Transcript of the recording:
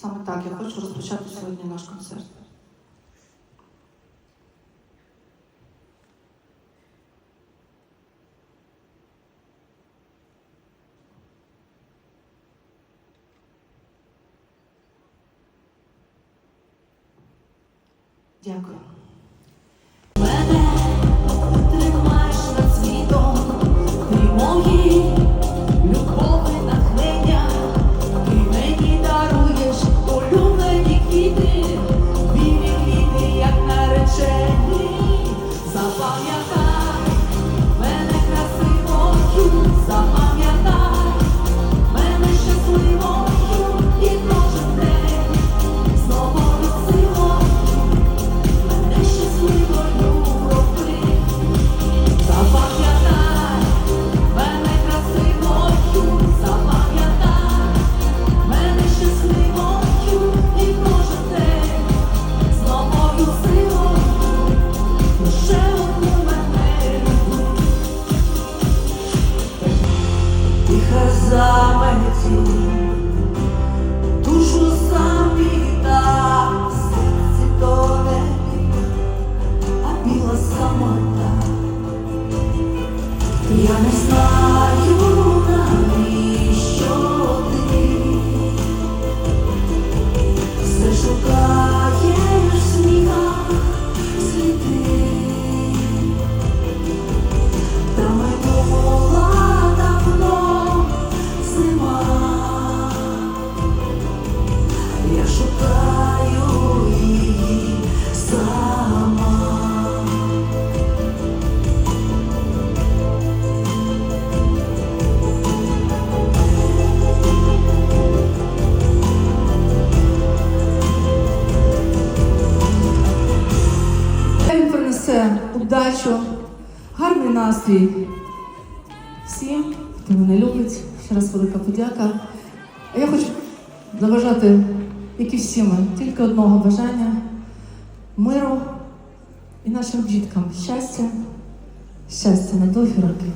Саме так я хочу розпочати сьогодні наш концерт. Дякую. Я не знаю, Він удачу, гарний настрій всім, хто мене любить. Ще раз велика подяка. А я хочу забажати, як і всі ми, тільки одного бажання миру і нашим діткам щастя, щастя на довгі роки.